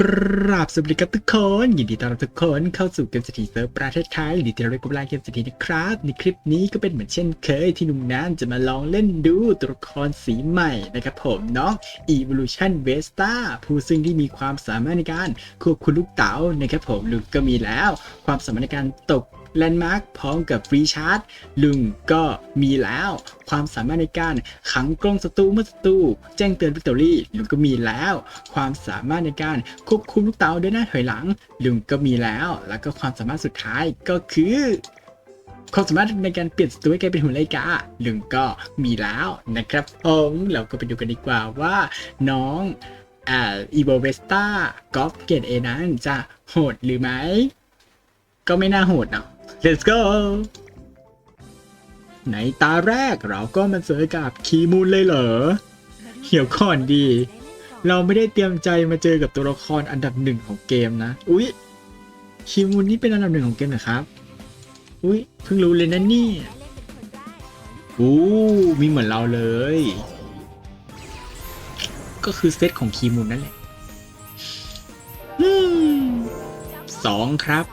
กราบสวัสดีครับทุกคน ยินดีต้อนรับทุกคนเข้าสู่เกมสถีเซิร์ฟประเทศไทยยินดีต้อนรับกับราเกมสถีนะครับ ในคลิปนี้ก็เป็นเหมือนเช่นเคยที่นุ่มน้ำจะมาลองเล่นดูตัวละครสีใหม่นะครับผมน้อง Evolution Vesta ผู้ซึ่งที่มีความสามารถในการควบคุมลูกเต๋านะครับผมลูกก็มีแล้ว ความสามารถในการตก แลนด์มาร์คพร้อมกับฟรีชาร์จลุงก็มีแล้ว ความสามารถในการขังกรงศัตรูเมื่อศัตรูแจ้งเตือนวิกตอรี่ลุงก็มีแล้ว ความสามารถในการควบคุมลูกเต๋าด้วยหน้าถอยหลัง ลุงก็มีแล้ว แล้วก็ความสามารถสุดท้ายก็คือความสามารถในการเปลี่ยนศัตรูให้กลายเป็นหุ่นไลกาลุงก็มีแล้วนะครับผมเราก็ไปดูกันดีกว่าว่าน้องอ่าอีโบเวสตากอล์ฟเกตเอนั้นจะโหดหรือไม่ ก็ไม่น่าโหดเนาะ let's go ในตาแรกเราก็มาเจอกับคีมูลเลยเหรอเหี่ยวก่อนดี เราไม่ได้เตรียมใจมาเจอกับตัวละครอันดับหนึ่งของเกมนะ อุ๊ยคีมูลนี่เป็นอันดับหนึ่งของเกมเหรอครับ อุ๊ยเพิ่งรู้เลยนะนี่อู้มีเหมือนเราเลย ก็คือเซตของคีมูลนั่นแหละสองครับ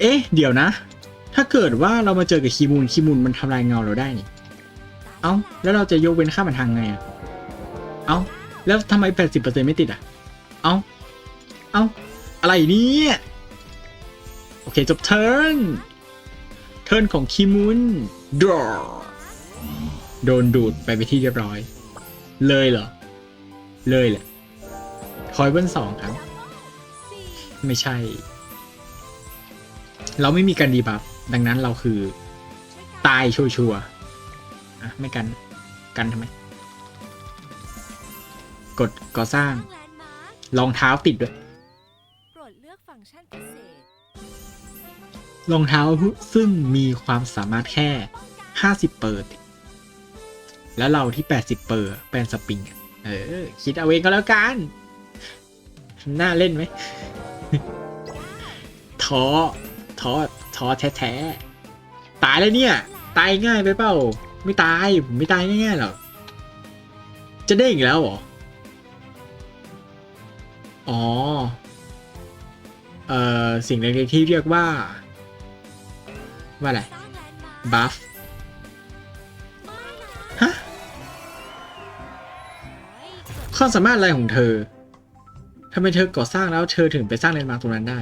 เอ๊ะ เดี๋ยวนะ ถ้าเกิดว่าเรามาเจอกับคีมูลคีมูลมันทำลายเงาเราได้นี่ เอ้า แล้วเราจะยกเว้นค่ามันทางไงอะเอ้า แล้วทำไม 80%ไม่ติดอะ เอ้า เอ้า อะไรเนี่ยโอเค จบเทิร์น เทิร์นของคีมูลดรอโดนดูดไปไปที่เรียบร้อย เลยเหรอ เลยแหละทอยเบิ้ลสองครับ ไม่ใช่ เราไม่มีการดีบัฟดังนั้นเราคือ ตายชัวร์ๆอะไม่กัน กันทำไม กดก่อสร้าง รองเท้าติดด้วยรองเท้าซึ่งมีความสามารถแค่ 50 เปิด แล้วเราที่ 80 เปิดแปลนสปริง เออ คิดเอาเองก็แล้วกัน น่าเล่นไหมท้อ ท้อท้อแท้ๆตายเลยเนี่ย ตายง่ายไปเปล่า ไม่ตายผมไม่ตายง่ายๆหรอกจะได้อีกแล้วเหรอ อ๋อ เอ่อ สิ่งเล็กๆที่เรียกว่า ว่าอะไร บัฟ ฮะความสามารถอะไรของเธอทำไมเธอก่อสร้างแล้วเธอถึงไปสร้างแลนมาร์ตรงนั้นได้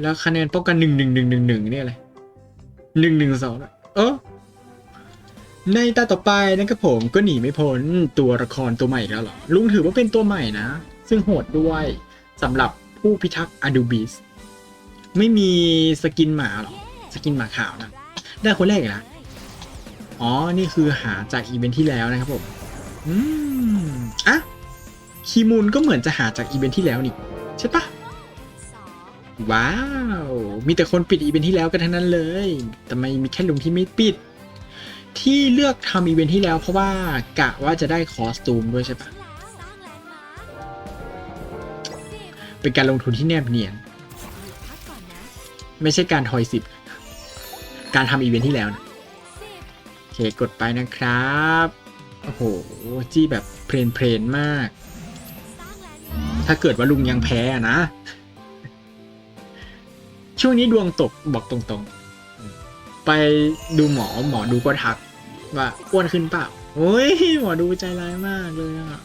แล้วคะแนนป้องกันหนึ่งหนึ่งหนึ่งหนึ่งหนึ่งเนี่ยอะไรหนึ่งหนึ่งสองเออในตาต่อไปนะครับผมก็หนีไม่พ้นตัวละครตัวใหม่แล้วหรอ ลุงถือว่าเป็นตัวใหม่นะ ซึ่งโหดด้วยสำหรับผู้พิทักษ์อดูบิสไม่มีสกินหมาหรอ สกินหมาขาวนะ ได้คนแรกอีกแล้วอ๋อ นี่คือหาจากอีเวนท์ที่แล้วนะครับผม อืม อะ คีมูลก็เหมือนจะหาจากอีเวนท์ที่แล้วนี่ ใช่ปะ ว้าว มีแต่คนปิดอีเวนท์ที่แล้วกันทั้งนั้นเลย แต่ไม่มีแค่ลุงที่ไม่ปิด ที่เลือกทำอีเวนท์ที่แล้วเพราะว่ากะว่าจะได้คอสตูมด้วยใช่ปะเป็นการลงทุนที่แนบเนียน ไม่ใช่การทอยสิบ การทำอีเวนท์ที่แล้วนะโอเคกดไปนะครับ โอ้โห จี้แบบเพลนเพลนมาก ถ้าเกิดว่าลุงยังแพ้นะ ช่วงนี้ดวงตกบอกตรงๆ ไปดูหมอหมอดูก็ทัก ว่าอ้วนขึ้นเปล่าโอ้ยหมอดูใจร้ายมากเลยอะ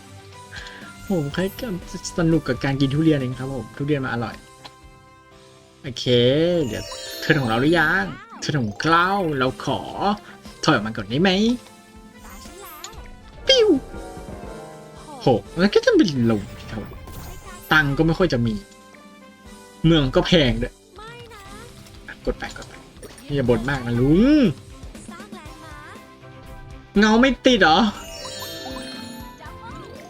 ผมแค่สนุกกับการกินทุเรียนเองครับผมทุเรียนมาอร่อย โอเค เดี๋ยวเธอของเราหรือยังเธอของเราเราขอ ถอยออกมาก่อนได้ไหมตาฉันแล้วปิ้วโหแล้วก็จะเป็นลมที่เขาตังก็ไม่ค่อยจะมี เมืองก็แพงด้วย กดไปกดไปอย่าบ่นมากนะลุงสร้างแลนด์มาร์คเงาไม่ติดเหรอ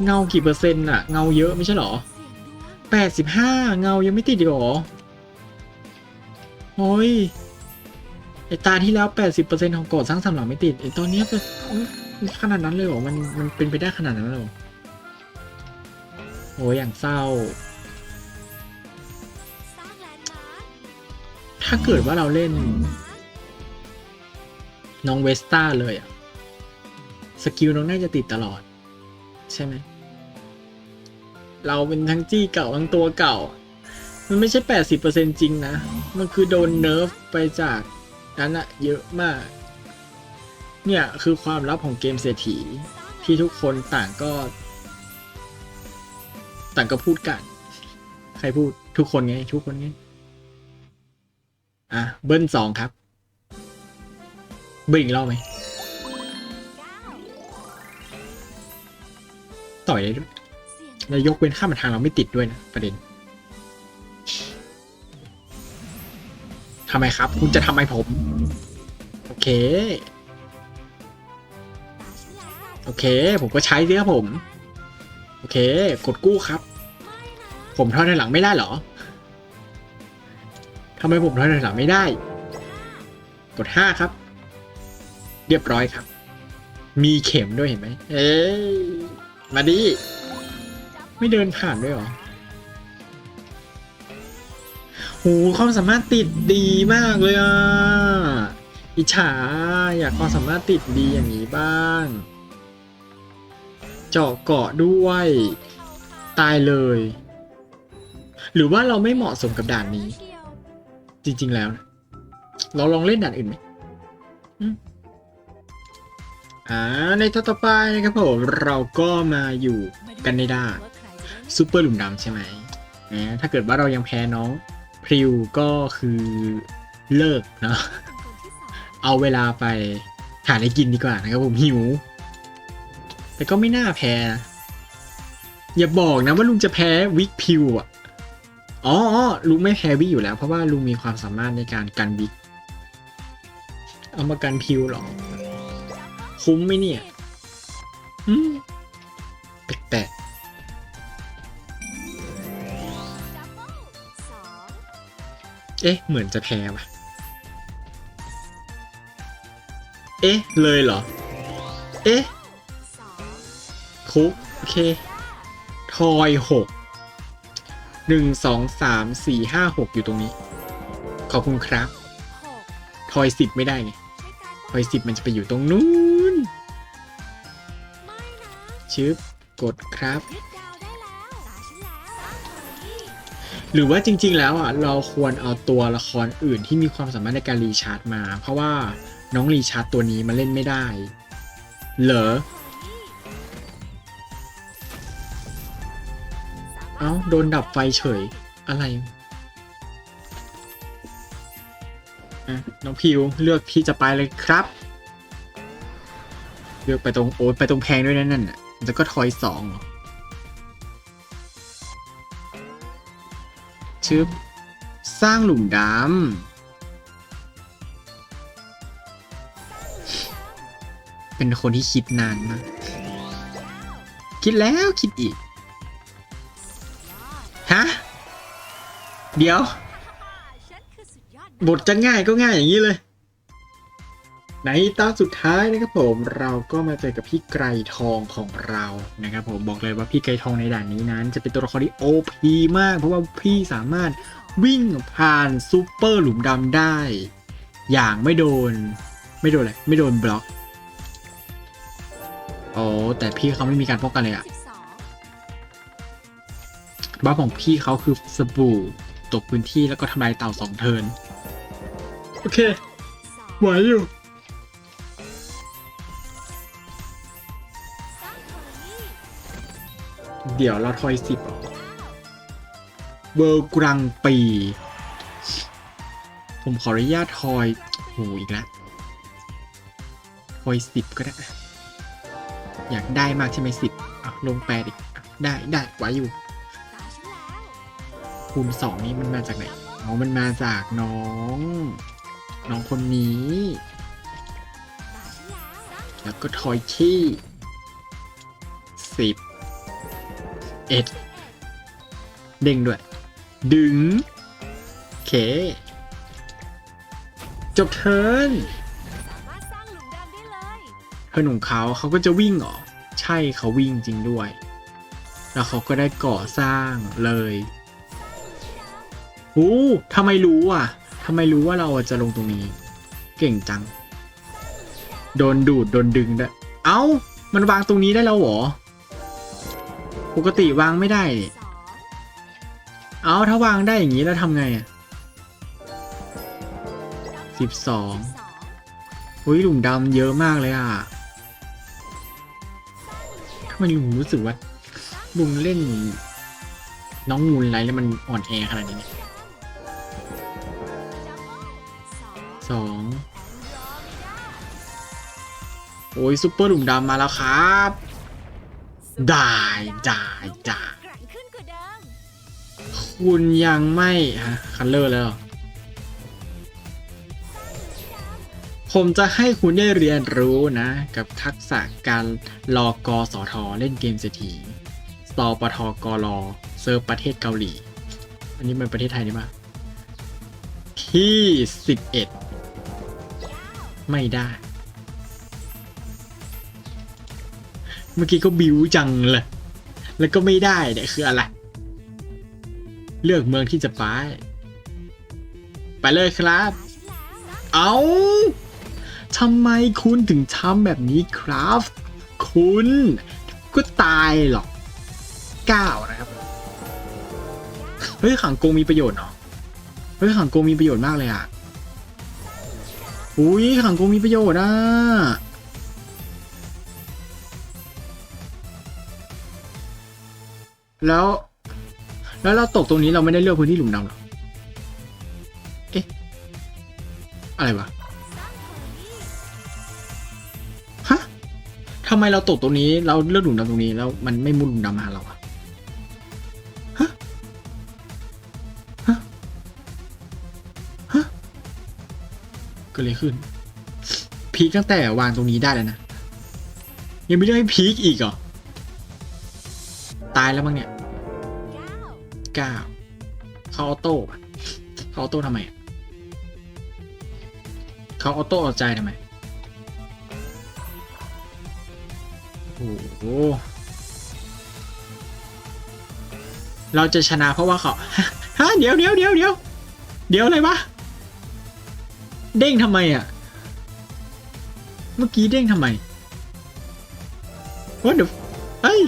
เงากี่เปอร์เซ็นต์อะเงาเยอะไม่ใช่เหรอเสียงดวงแปดสิบห้าเงายังไม่ติดอีกเหรอโอ้ยไอตาที่แล้วแปดสิบเปอร์เซ็นของก่อสร้างสำหรับไม่ติดไอตอนเนี้ยเป็นโอ๊ยขนาดนั้นเลยเหรอมันมันเป็นไปได้ขนาดนั้นเลยเหรอโอ้ยอย่างเศร้า ถ้าเกิดว่าเราเล่น น้องเวสต้าเลยอะสกิลน้องน่าจะติดตลอด ใช่ไหม เราเป็นทั้งจี้เก่าทั้งตัวเก่า มันไม่ใช่แปดสิบเปอร์เซ็นจริงนะ มันคือโดนเนิร์ฟไปจากนั้นอะเยอะมาก เนี่ยคือความลับของเกมเศรษฐีที่ทุกคนต่างก็ ต่างก็พูดกัน ใครพูดทุกคนไง ทุกคนไง อะ เบิ้ลสองครับ เบิ้ลอีกรอบไหมต่อยได้ด้วยเสี่ยงแล้วยกเว้นข้ามทางเราไม่ติดด้วยนะ ประเด็นทำไมครับ คุณจะทำไมผม โอเค โอเค ผมก็ใช้สิครับผม โอเค กดกู้ครับ ผมทอดในหลังไม่ได้เหรอ ทำไมผมทอดในอยหลังไม่ได้ กดห้าครับ เรียบร้อยครับ มีเข็มด้วยเห็นไหม เอ้มาดิ ไม่เดินผ่านด้วยหรอโหความสามารถติดดีมากเลยอะ อิจฉาอยากความสามารถติดดีอย่างนี้บ้าง เจาะเกาะด้วย ตายเลย หรือว่าเราไม่เหมาะสมกับด่านนี้ จริง ๆ แล้วนะเราลองเล่นด่านอื่นไหมอืมอ่าในท่าต่อไปนะครับผมเราก็มาอยู่กันในด่านว่าใครจะได้ซูเปอร์หลุมดำใช่ไหมนะถ้าเกิดว่าเรายังแพ้น้องพริวก็คือเลิกเนาะเป็นคนที่สองเอาเวลาไปหาอะไรกินดีกว่านะครับผมหิว แต่ก็ไม่น่าแพ้นะอย่าบอกนะว่าลุงจะแพ้วิกพิวอะ อ๋อลุงไม่แพ้วิอยู่แล้ว เพราะว่าลุงมีความสามารถในการกันวิกเอามากันพิวเหรอ คุ้มไหมเนี่ยอืมแปลกเอ๊ะ เหมือนจะแพ้ว่ะ เอ๊ะ เลยเหรอ เอ๊ะ คุก โอเค ทอยหก หนึ่งสองสามสี่ห้าหกอยู่ตรงนี้ ขอบคุณครับหกทอยสิบไม่ได้ไงใช้การทอยสิบมันจะไปอยู่ตรงนู้นไม่นะชึบกดครับยึดดาวได้แล้วตาฉันแล้วสร้างเทอร์รี่หรือว่าจริง ๆ แล้วอะเราควรเอาตัวละครอื่นที่มีความสามารถในการรีชาร์จมา เพราะว่าน้องรีชาร์จตัวนี้มันเล่นไม่ได้ เหรอ เอ้าโดนดับไฟเฉยอะไรอะน้องพิวเลือกที่จะไปเลยครับ เลือกไปตรงโอ้ไปตรงแพงด้วยนั่นน่ะแล้วก็ทอยสองเหรอชึบสร้างหลุมดำเป็นคนที่คิดนานมาก คิดแล้วคิดอีก เดี๋ยว บทจะง่ายก็ง่ายอย่างนี้เลย ในตอนสุดท้ายนะครับผมเราก็มาเจอกับพี่ไกรทองของเรานะครับผมบอกเลยว่าพี่ไกรทองในด่านนี้นั้น จะเป็นตัวละครที่โอพีมาก เพราะว่าพี่สามารถวิ่งผ่านซูเปอร์หลุมดำได้ อย่างไม่โดน ไม่โดนอะไรไม่โดนบล็อกโอ้แต่พี่เขาไม่มีการป้องกันเลยอะบสองบัฟของพี่เขาคือสบู่ ตกพื้นที่แล้วก็ทำลายเต่าสองเทิร์นโอเคสองไหวอยู่สร้างเทอร์รี่เดี๋ยวเราทอยสิบเวิร์กรังปี ผมขออนุญาตทอยโหอีกแล้วทอยสิบก็ได้ อยากได้มากใช่ไหมสิบอะลงแปดอีกอะได้ได้ไหวอยู่ตาฉันแล้ว คูณสองนี้มันมาจากไหนอ๋อมันมาจากน้อง น้องคนนี้ แล้วก็ทอยที่สิบเอ็ดเด้งด้วย ดึงเค จบเทิร์นเทิร์นของเขาเขาก็จะวิ่งเหรอ ใช่เขาวิ่งจริงด้วย แล้วเขาก็ได้ก่อสร้างเลย อู้ทำไมรู้อะทำไมรู้ว่าเราจะลงตรงนี้ เก่งจัง โดนดูด โดนดึงด้วยเอ้า มันวางตรงนี้ได้แล้วหรอ ปกติวางไม่ได้นี่สองเอาถ้าวางได้อย่างนี้แล้วทำไงอะสิบสองอุ้ยหลุมดำเยอะมากเลยอะทำไมลุงรู้สึกว่าลุงเล่น น้องมูลไรแล้วมันอ่อนแอขนาดนี้ สองโอ้ยซุปเปอร์หลุมดำมาแล้วครับได้ได้ได้าคุณยังไม่ฮะคันเลอร์แล้ว ผมจะให้คุณได้เรียนรู้นะ กับทักษะการรอกอสอทอเล่นเกมเศรษฐีสอปทกรอเซิร์ฟประเทศเกาหลี อันนี้มันประเทศไทยนี่ปะที่สิบเอ็ด ไม่ได้ เมื่อกี้ก็บิวจังเลย แล้วก็ไม่ได้เนี่ยคืออะไร เลือกเมืองที่จะไป ไปเลยครับ เอาทำไมคุณถึงทำแบบนี้ครับ คุณก็ตายหรอกก้านะครับ เฮ้ยขังโกงมีประโยชน์เนาะเฮ้ยขังโกงมีประโยชน์มากเลยอะ อุ้ยขังโกงมีประโยชน์อะแล้ว แล้วเราตกตรงนี้เราไม่ได้เลือกพื้นที่หลุมดำหรอ เอ๊ะ อะไรวะ ฮะทำไมเราตกตรงนี้เราเลือกหลุมดำตรงนี้แล้วมันไม่มุดหลุมดำมาเราอะ เก็เลยขึ้น พีคตั้งแต่วางตรงนี้ได้แล้วนะ ยังไม่ได้ให้พีคอีกเหรอ ตายแล้วมั้งเนี่ยเก้าเขาออโต้อะเขาออโต้ทำไมเขาออโต้เอาใจทำไมโอ้โหเราจะชนะเพราะว่าเขาฮะเดี๋ยวเดี๋ยวเดี๋ยวเดี๋ยวเดี๋ยวอะไรวะ เด้งทำไมอะ เมื่อกี้เด้งทำไมว่าเดี๋ยวเฮ้ย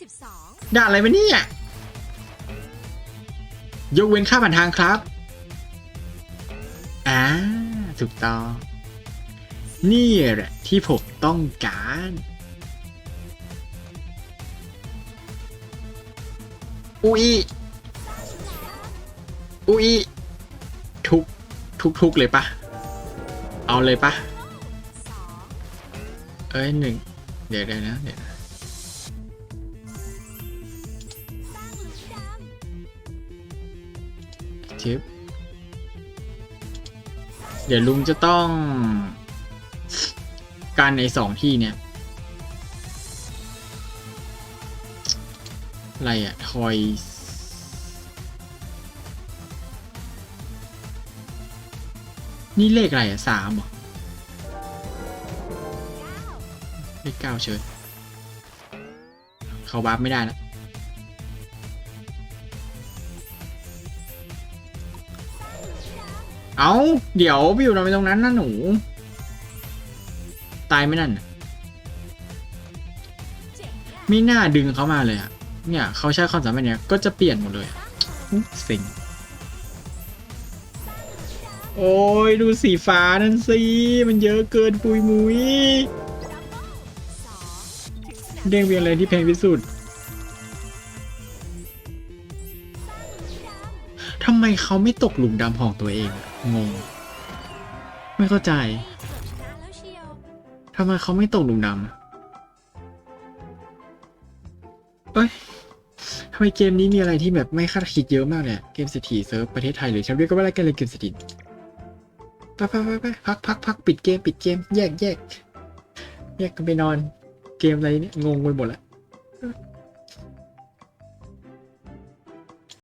สิบสองด่าอะไรมาเนี่ยยกเว้นค่าผ่านทางครับ อ่า ถูกต้อง นี่แหละที่ผมต้องการ อุ๊ยอุ๊ยทุก ทุก ทุกเลยปะ เอาเลยปะเอ้ยหนึ่งเดี๋ยวเดี๋ยวนะเดี๋ยวชิปเดี๋ยวลุงจะต้อง การในสองที่เนี่ย อะไรอะทอย นี่เลขอะไรอะสามเหรอเลขเก้าเชิญเขาบัฟไม่ได้แล้วเอาเดี๋ยวไปอยู่ทำไมตรงนั้นนะหนู ตายไม่นั่นไม่น่าดึงเขามาเลยอะเนี่ยเขาใช้ความสามารถเนี่ยก็จะเปลี่ยนหมดเลยสร้าง โอ้ยดูสีฟ้านั่นสิมันเยอะเกินปุยมุยสองถึงเด้งเวียนอะไรที่แพงที่สุดทำไมเขาไม่ตกหลุมดำของตัวเอง งง ไม่เข้าใจทำไมเขาไม่ตกหลุมดำเอ้ยทำไมเกมนี้มีอะไรที่แบบไม่คาดคิดเยอะมากเลยอะเกมเศรษฐีเซิร์ฟประเทศไทยหรือฉันเรียกว่าอะไรกันเลยเกมเศรษฐี ไปไปไปไปพักพักพักปิดเกมปิดเกมแยกแยกแยกกันไปนอน เกมอะไรเนี่ยงงไปหมดละ